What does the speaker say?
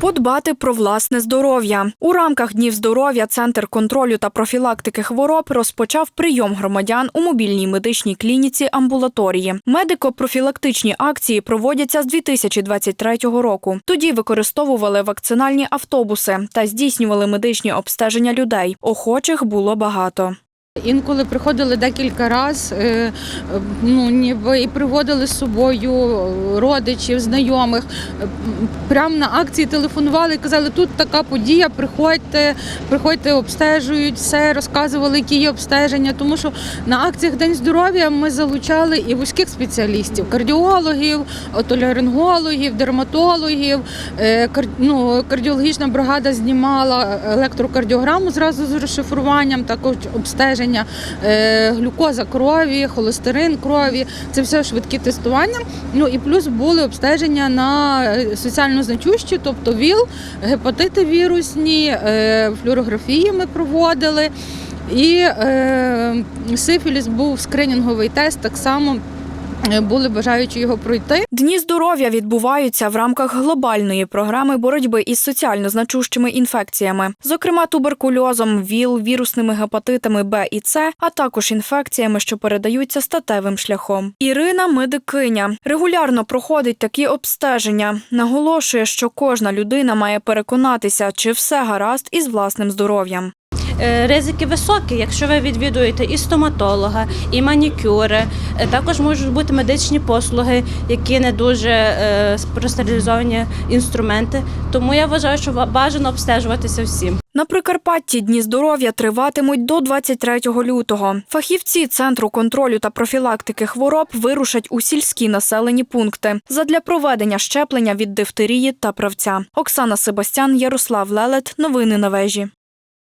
Подбати про власне здоров'я у рамках днів здоров'я Центр контролю та профілактики хвороб розпочав прийом громадян у мобільній медичній клініці амбулаторії. Медико-профілактичні акції проводяться з 2023 року. Тоді використовували вакцинальні автобуси та здійснювали медичні обстеження людей. Охочих було багато. Інколи приходили декілька разів, е, ну ніби і приводили з собою е, родичів, знайомих. Прямо на акції телефонували і казали, тут така подія, приходьте, приходьте, обстежують все, розказували, які є обстеження. Тому що на акціях День здоров'я ми залучали і вузьких спеціалістів, кардіологів, отоларингологів, дерматологів. Е, ну, кардіологічна бригада знімала електрокардіограму зразу з розшифруванням, також обстеження е, глюкоза крові, холестерин крові. Це все швидкі тестування. Ну і плюс були обстеження на е, соціально значущі, тобто ВІЛ, гепатити вірусні, е, флюорографії ми проводили. І е, сифіліс був скринінговий тест, так само були бажаючі його пройти. Дні здоров'я відбуваються в рамках глобальної програми боротьби із соціально значущими інфекціями, зокрема туберкульозом, ВІЛ, вірусними гепатитами Б і С, а також інфекціями, що передаються статевим шляхом. Ірина медикиня регулярно проходить такі обстеження. Наголошує, що кожна людина має переконатися, чи все гаразд із власним здоров'ям. Е, Ризики високі, якщо ви відвідуєте і стоматолога, і манікюри. Е, Також можуть бути медичні послуги, які не дуже е, простерилізовані інструменти. Тому я вважаю, що бажано обстежуватися всім. На Прикарпатті дні здоров'я триватимуть до 23 лютого. Фахівці центру контролю та профілактики хвороб вирушать у сільські населені пункти задля проведення щеплення від дифтерії та правця. Оксана Себастян, Ярослав Лелет. Новини на вежі.